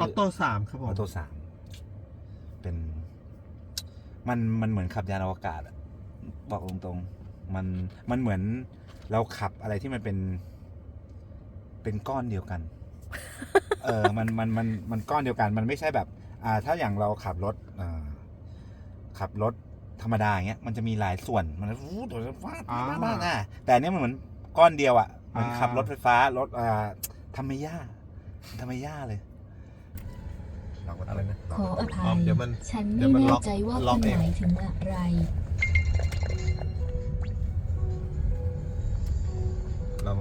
ออโต้สามครับผอม อโต้สามเป็น มันมันเหมือนขับยานอวกาศอะบอกตรงๆ มันมันเหมือนเราขับอะไรที่มันเป็น เป็นก้อนเดียวกัน เออมันมันมันมันก้อนเดียวกัน มันไม่ใช่แบบ อ่า ถ้าอย่างเราขับรถอ่าขับรถธรรมดาอย่างเงี้ยมันจะมีหลายส่วนมันวูดฟาดอ่าฟาดฟาดอะแต่อันเนี้ยมันเหมือนก้อนเดียวอะเหมันอ่า ขับรถไฟฟ้ารถอ่าธรรมย่าธรรมย่าเลย อะไรนะขอออ๋ภัอยเดี๋ยวมัน ฉันเดี๋ไม่ยวมันล็แน่อกใจว่าล็อคุกณเอง หมายถึงอะไรเรา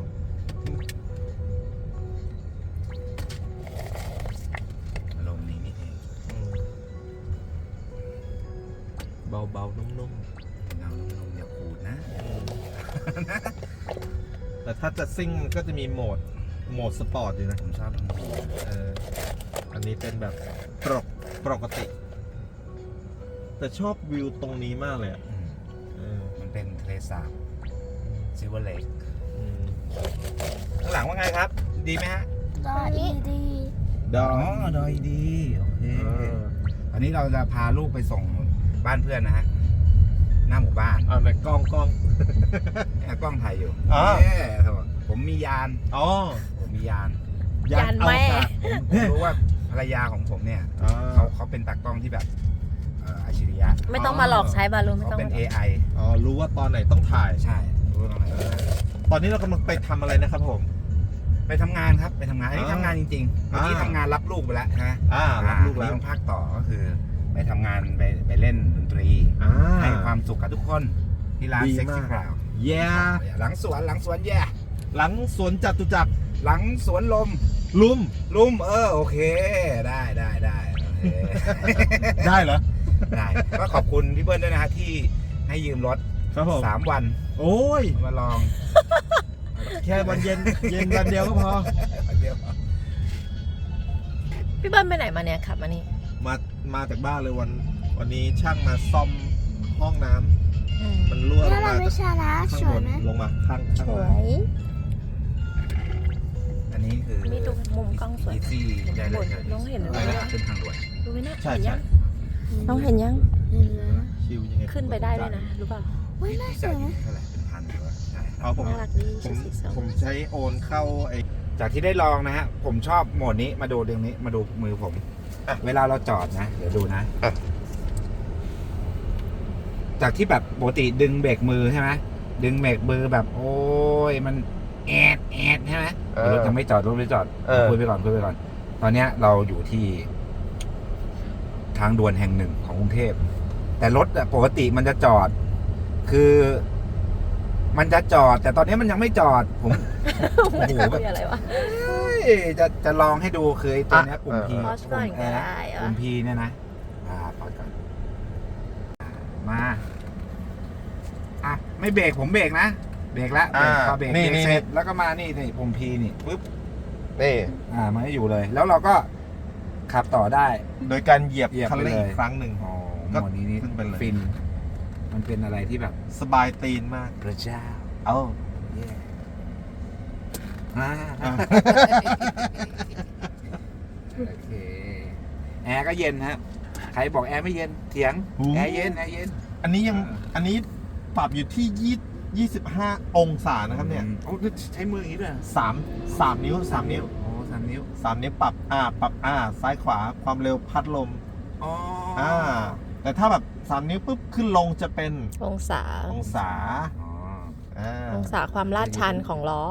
ลงนี้นี่เองอืมเบาๆนุ่มเงาลงอย่าขูดนะๆแต่ถ้าจะซิ่งก็จะมีโหมด โหมดสปอร์ตอยู่นะ ผมชอบมันดีเอออันนี้เป็นแบบปกปกติ แต่ชอบวิวตรงนี้มากเลยอะอืมเออมันเป็นทะเลสาบซิลเวอร์เลกอืมข้างหลังว่าไงครับ ดีไหมฮะดออีดีดออ๋อดอยดีโอเคเอออันนี้เราจะพาลูกไปส่งบ้านเพื่อนนะฮะหน้าหมู่บ้านเอาในกล้องกล้อง แอบกล้องถ่ายอยู่อ๋อ เย้ครับผมมียาน อ๋อผ มมียานยานแม่ อวกาศผมผมรู้ว่าภรรยาของผมเนี่ยอ่เขาาเขาเป็นตากล้องที่แบบเอ่ออัจฉริยะไม่ต้องมาหลอกใช้บาลูนไม่เขาต้องเป็นมา AI อ๋อรู้ว่าตอนไหนต้องถ่าย ใช่รู้ว่าอะไรตอนนี้เรากำลังไปทำอะไรนะครับผม ไปทำงานครับไปทำงานอันนี้อ่าทำงานจริงๆเมื่อกี้อ่า ทำงานรับลูกไปแล้วนะอ่ารับลูกแล้วอันนี้ต้องภาคต่อก็คือ ไปทำงานไปไปเล่นดนตรี อ่า ให้ความสุขกับทุกคนที่ร้านดีเซ็กมาซี่กคราว แย่หลังสวนหลังสวนแย่หลังสวนจตุจักร หลังสวนลม ลุมลุ่มเออโอเคได้ได้ได้โอเคได้เหรอ ได้ก็ขอบคุณพี่เบิ้ลด้วยนะฮะที่ให้ยืมรถครับผมสามวันโอ้ย มาลองแค่วันเย็นเย็นวันเดียวก็พอ เดียวพี่เบิ้ลไปไหนมาเนี่ยขับมานี่มามาจากบ้านเลยวัน วันนี้ช่างมาซ่อมห้องน้ำอืมมันรั่วลแล้วงเรามาไม่จากชานะข้างสบวยนไหมลงมาข้างข้างสวล่างย กล้องสวยอีซี่ได้เลยน้องเห็นอะไรนะขึ้นทางด่วนดูไหมนะใช่เห็นใช่ยังน้องเห็นยังเห็นแล้วชิวยังไงขึ้นไปได้ด้วยนะรู้เปล่าเฮ้ยน่าสจ่าวยยอยู่นะเท่าไหร่เป็นพันดีกว่าใช่เอาผมน่ารักดีผชุมดสีส้มผมใช้โอนเข้าไอ้จากที่ได้ลองนะฮะ ผมชอบโหมดนี้มาดูตรงนี้มาดูมือผมอะเวลาเราจอดนะ เดี๋ยวดูนะอะจากที่แบบปกติดึงเบรกมือใช่ไหมดึงเบรกมือแบบ โอ้ยมัน แอดแอดใช่ไหมรถยังไม่จอดรถไม่จอดเออ คุยไปก่อนคุยไปก่อน ตอนเนี้ยเราอยู่ที่ ทางด่วนแห่งหนึ่งของกรุงเทพ แต่รถอะปกติมันจะจอด คือ มันจะจอด แต่ตอนนี้มันยังไม่จอด ผม โอ้โหแบบ อะไรวะเฮ้ยจะจะลองให้ดูคือไอ้ตัวเนี้ยปุ่มอะพีพอสก่อนก็ได้เหรอปุ่มพีเนี่ยนะอ่าพอสก่อนมา อะ ไม่เบรกผมเบรกนะ เบรกแล้วเบรกอ่าพอเบรกนี่เบรกนี่ เสร็จแล้วก็มานี่นี่ปุ่มพีนี่ปึ๊บนี่ อ่ามันให้อยู่เลย แล้วเราก็ขับต่อได้ โดยการเหยียบเหยียบคันเร่งไปเลย อีกครั้งหนึ่ง อ๋อหก็มดนี้นี่ขึ้นไปเลย ฟิน มันเป็นอะไรที่แบบสบายตีนมาก พระเจ้าเอ้า เย่อ่าอะโอเคแอร์ก็เย็นครับใครบอกแอร์ไม่เย็นเถียง แอร์เย็นแอร์เย็น อันนี้ยังอันนี้ปรับอยู่ที่ยี่ ยี่สิบห้าองศานะครับเนี่ยอืมโอ้ใช้มืออย่างนี้ด้วยเหรอสามสามนิ้วสามนิ้วโอ้สามนิ้วสามนิ้วปรับอ่าปรับอ่าซ้ายขวาความเร็วพัดลมอ๋ออ่าแต่ถ้าแบบสามนิ้วปุ๊บขึ้นลงจะเป็นองศาองศาอ๋ออ่าองศาความลาดชันของล้อ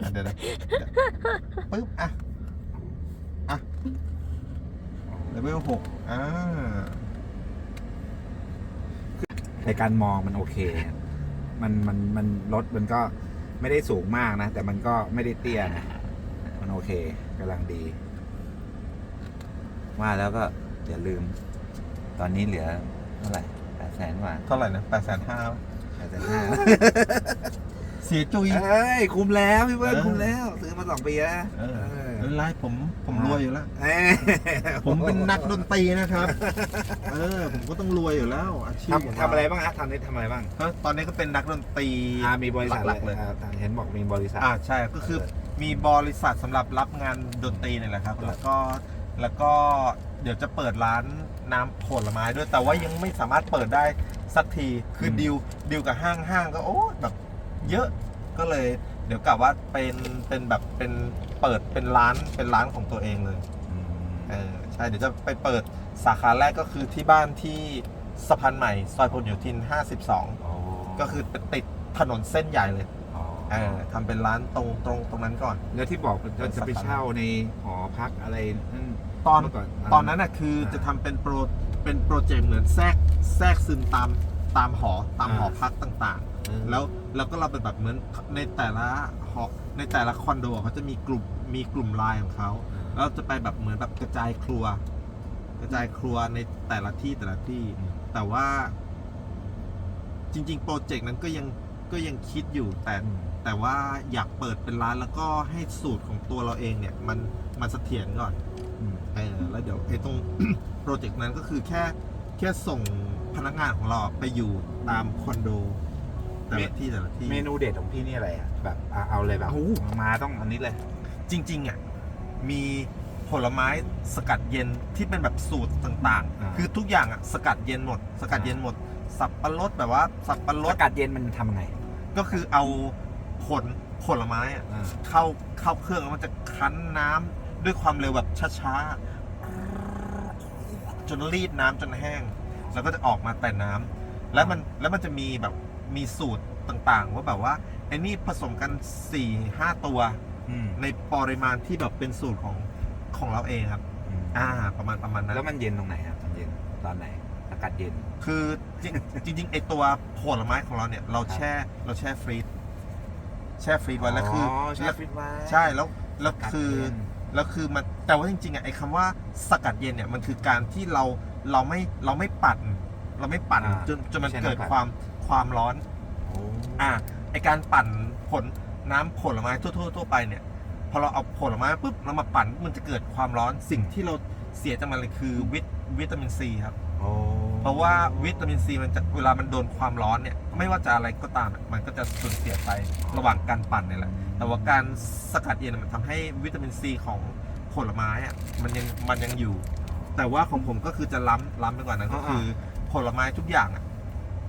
อะเดี๋ยวนะเดี๋ยวปุ๊บอะอะเลเวลหกอ่าในการมองมันโอเค มันมันมันรถมันก็ไม่ได้สูงมากนะ แต่มันก็ไม่ได้เตี้ยนะ มันโอเคกำลังดี ว่าแล้วก็อย่าลืม ตอนนี้เหลือเท่าไหร่แปดแสนกว่าเท่าไหร่นะแปดแสนห้าแปดแสนห้าเสียจุยเอ้ย คุ้มแล้วพี่เบิ้ลเออคุ้มแล้ว ซื้อมาสองปีแล้วนะเออเออไม่เป็นไรผม ผมรวยอยู่แล้ว เอ้ยผมเป็นนักดนตรีนะครับ เออ ผมก็ต้องรวยอยู่แล้ว อาชีพขงทำทำอะไรบ้างฮะทำนี่ทำอะไรบ้างฮะตอนนี้ก็เป็นนักดนตรีอ่ามีบริษัทหลักๆเลยอ่าเห็นบอกมีบริษัท อ่าใช่ก็คือมีบริษัทสำหรับรับงานดนตรีนี่แหละครับ แล้วก็แล้วก็เดี๋ยวจะเปิดร้านน้ำผลไม้ด้วยแต่ว่ายังไม่สามารถเปิดได้สักทีคืออม ดิวดิวกับห้างห้างก็โอ้แบบเยอะก็เลย เดี๋ยวกะว่าเป็นเป็นแบบเป็น เปิดเป็นร้านเป็นร้านของตัวเองเลยอืมเออใช่เดี๋ยวจะไปเปิดสาขาแรกก็คือที่บ้านที่สะพานใหม่ซอยพหลโยธิน 52อ๋อก็คือติดถนนเส้นใหญ่เลยอ๋อเออทำเป็นร้านตรงตรงตรงนั้นก่อน แล้วที่บอกมันจะไปเช่าในหอพักอะไรนั่นตอนเมื่อก่อนตอนนั้นน่ะคืออาจะทำเป็นโปรเป็นโปรเจกต์เหมือนแทรกแทรกซึมตามตามหอตามอ่าหอพักต่าง เออๆแล้วแล้วก็เราเป็นแบบเหมือนในแต่ละหอในแต่ละคอนโดเขาจะมีกลุ่มมีกลุ่มไลน์ของเขาแล้วจะไปแบบเหมือนแบบกระจายครัว กระจายครัวในแต่ละที่แต่ละที่ อืม แต่ว่า จริง ๆ โปรเจกต์นั้นก็ยังก็ยังคิดอยู่แต่ อืม แต่ว่าอยากเปิดเป็นร้านแล้วก็ให้สูตรของตัวเราเองเนี่ย มันมันเสถียรก่อนอืม เออแล้วเดี๋ยวไอ้ตรง โปรเจกต์นั้นก็คือแค่แค่ส่งพนักงานของเราไปอยู่ตามคอนโด แต่ละที่แต่ละที่ เมนูเด็ดของพี่นี่อะไรอะแบบอะเอาเลยแบบโอ้มาต้องอันนี้เลย จริง ๆ อะ มีผลไม้สกัดเย็นที่เป็นแบบสูตรต่างอ่า ๆ คือทุกอย่างอะสกัดเย็นหมด สกัดเย็นหมด สับปะรดแบบว่า สับปะรสดกัดเย็นมันทำยังไงก็คือเอาผลผลไม้อะ อ่าเข้าเข้าเครื่องแล้วมันจะคั้นน้ำด้วยความเร็วแบบช้าๆจนรีดน้ำจนแห้ง แล้วก็จะออกมาแต่น้ำแล้วมันแล้วมันจะมีแบบ มีสูตรต่างๆ ว่าแบบว่าไอ้นี่ผสมกัน4ี่ห้าตัว อืมในปริมาณที่แบบเป็นสูตรของของเราเองครับ อืมอ่า ประมาณประมาณนั้น แล้วมันเย็นตรงไหนครับมันเย็นตอนไหนสกัดเย็น คือจริงจริงๆไอตัวผลไม้ของเราเนี่ย เราแช่เราแช่ฟรีซแช่ฟรีซไว้แล้วคือแช่แล้วฟรีซไว้ใช่แล้วแล้วสกัดคือ เย็นแล้วคือมันแต่ว่าจริงๆอะไอ้คำว่าสกัดเย็นเนี่ยมันคือการที่เราเราไม่เราไม่ปั่น เราไม่ปั่นอ่าจนจนมันไม่ใช่เกิดน้ำปั่นความ ความร้อนโอ้อ่าไอการปั่นผลน้ำผลไม้ทั่วๆทั่วไปเนี่ย พอเราเอาผลไม้ปุ๊บเรามาปั่นมันจะเกิดความร้อนสิ่งที่เราเสียจากมันเลยคือวิตวิตามินซีครับโอ้เพราะว่าวิตามินซีมันจะเวลามันโดนความร้อนเนี่ย ไม่ว่าจะอะไรก็ตามอะมันก็จะสูญเสียไประหว่างการปั่นเนี่ยแหละ แต่ว่าการสกัดเย็นอะมันทำให้วิตามินซีของผลไม้อะมันยังมันยังอยู่ แต่ว่าของผมก็คือจะล้ำล้ำไปกว่านั้นก็คือผลไม้ทุกอย่างอะ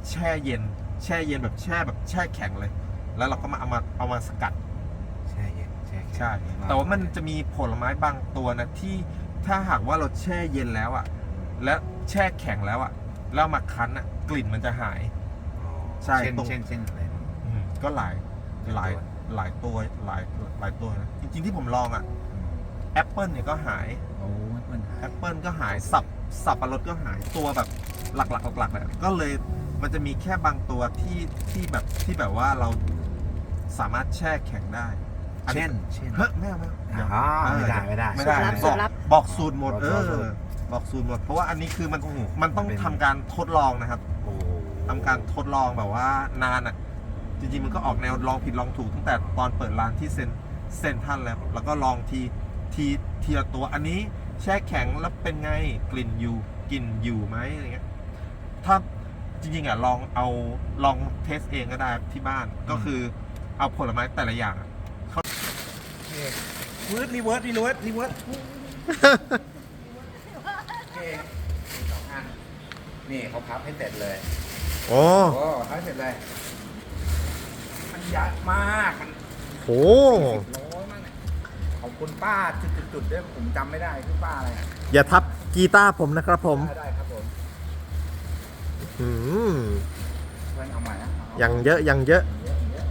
แช่เย็น แช่เย็นแบบแช่แบบแช่แข็งเลย แล้วเราก็มาเอามาเอามาสกัดแช่เย็นแช่แข็งใช่ แต่ว่ามันจะมีผลไม้บางตัวนะที่ถ้าหากว่าเราแช่เย็นแล้วอะและแช่แข็งแล้วอะแล้วเอามาคั้นอะกลิ่นมันจะหายอ๋อใช่เช่นตรง เช่นเช่นอะไรบ้าง อืมก็หลายหลายตัวหลายตัวหลายหลายตัวนะจริงๆที่ผมลองอะแอปเปิลเนี่ยก็หายโอ้ยมันหาแอยปเปิลก็หายสับสับปะรดก็หายตัวแบบหลักๆหลักๆเนี่ยก็เลย มันจะมีแค่บางตัวที่ที่แบบที่แบบว่าเราสามารถแช่แข็งได้อันนี้เช่นเช่นเฮ้ยไม่เอาไม่เอาเดี๋ยว อ๋อเออไม่ได้ไม่ได้ ไม่ได้สูตรลับบอกสูตรลับ บอกสูตรหมดบอกเอสูอตรบอกสูตรหมด เพราะว่าอันนี้คือมันโอ้โหมันต้องมันเป็นทำการทดลองนะครับโอ้ทำการทดลองแบบว่านานอะ จริงๆมันก็ออกแนวลองผิดลองถูกตั้งแต่ตอนเปิดร้านที่เซนเซนท่านแล้ว แล้วก็ลองทีทีทีละตัวอันนี้แช่แข็งแล้วเป็นไงกลิ่นอยู่กลิ่นอยู่ไหมอะไรเงี้ยถ้า จริงๆอะลองเอาลองเทสเองก็ได้ที่บ้านก็คือเอาผลไม้แต่ละอย่างอะเวิร์ดรีเวิร์ดรีเวิร์ดรีเวิร์ดโอเคสองอันนี่เขาพับให้เสร็จเลยโอ้โอ้พับให้เสร็จเลย มันยัดมากมันโห สิบโลมั้งเนี่ยขอบคุณป้าจุดๆๆด้วยผมจำไม่ได้คือป้าอะไรอะอย่าทับกีตาร์ผมนะครับผม ได้ได้ครับผม อืมเพื่อนเอาใหม่นะเอายังเยอะยังเยอะเยอะเยอะ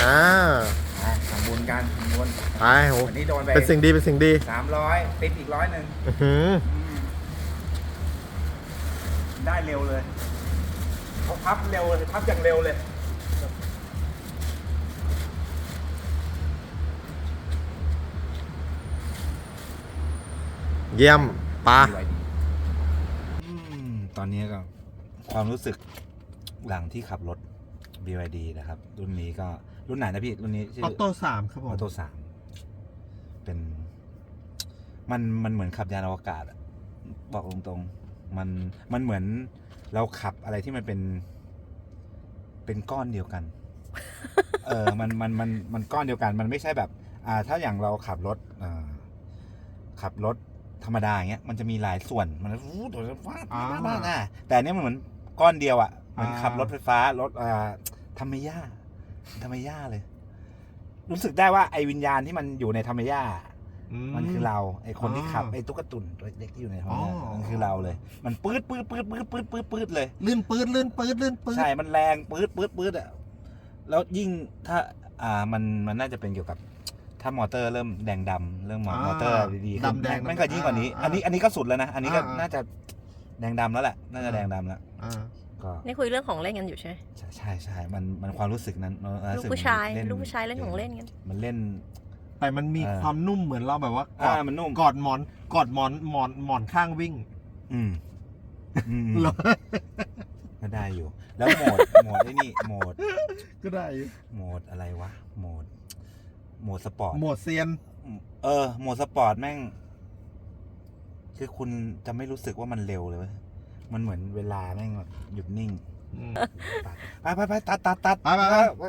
อ่าอะทำบุญกันทำบุญไปโหวันนี้โดนไปเป็นสิ่งดีเป็นสิ่งดีสามร้อยติดอีกร้อยหนึ่งอื้อหือได้เร็วเลยเขาพับเร็วเลยพับอย่างเร็วเลยเยี่ยมปลาต อนนี้ก็ความรู้สึกหลังที่ขับรถ BYD นะครับ รุ่นนี้ก็รุ่นไหนนะพี่ รุ่นนี้ชื่ออโต้สามครับผอมอโต้สามเป็น มันมันเหมือนขับยานอวกาศอะบอกตรงๆมันมันเหมือนเราขับอะไรที่มันเป็น เป็นก้อนเดียวกัน เออมันมันมันมันก้อนเดียวกัน มันไม่ใช่แบบ อ่า ถ้าอย่างเราขับรถอ่าขับขับรถ ธรรมดาอย่างเงี้ยมันจะมีหลายส่วนมันฟูดฟาดอ่าฟาดฟาดอะแต่อันเนี้ยมันเหมือนก้อนเดียวอะมันอ่าขับรถไฟฟ้ารถอ่าธรรมย่าธรรมย่าเลย รู้สึกได้ว่าไอ้วิญญาณที่มันอยู่ในธรรมย่ามันคือเราไอ้คนที่ขับอ๋อไอ้ตุ๊กตุนตัวเล็กที่อยู่ในท้องอ๋อเนี่ยมันคือเราเลย มันปื๊ดปื๊ดปื๊ดปื๊ดปื๊ดปื๊ดปื๊ดเลยลื่นปืดลื่นปืดลื่นปืดใช่มันแรงปื๊ดปื๊ดปื๊ดอะแล้วยิ่งถ้า อ่ามันมันน่าจะเป็นเกี่ยวกับ ถ้ามอเตอร์เริ่มแดงดำเริ่มมอเตอร์ดีๆขึ้นดำแดงแม่งก็ยิ่งกว่านี้ อ่าอันนี้อันนี้ก็สุดแล้วนะ อันนี้ก็อ่าน่าจะแดงดำแล้วแหละ น่าจะแดงดำแล้ว อ่า ก็นี่คุยเรื่องของเล่นกันอยู่ใช่ไหมใช่ใช่ใช่มันมันความรู้สึกนั้นเออลูกรู้สึผู้ชายเนลูกผู้ชายเล่นของเล่นกัน มันเล่น แต่มันมีเออ ความนุ่มเหมือนเราแบบว่ากออ่าดมันนุ่มกอดหมอนกอดหมอนหมอนหมอนข้างวิ่งอืมอืมเหรอก็ได้อยู่ แล้วโหมดโหมดไอ้นี่โหมดก็ได้อยู่โหมดอะไรวะโหมด โหมดสปอร์ต โหมดเซียน เออ โหมดสปอร์ตแม่ง คือคุณจะไม่รู้สึกว่ามันเร็วเลยเว้ยมันเหมือนเวลาแม่งแบบหยุดนิ่งไปไปไปตัดตัดตัดไปไปไป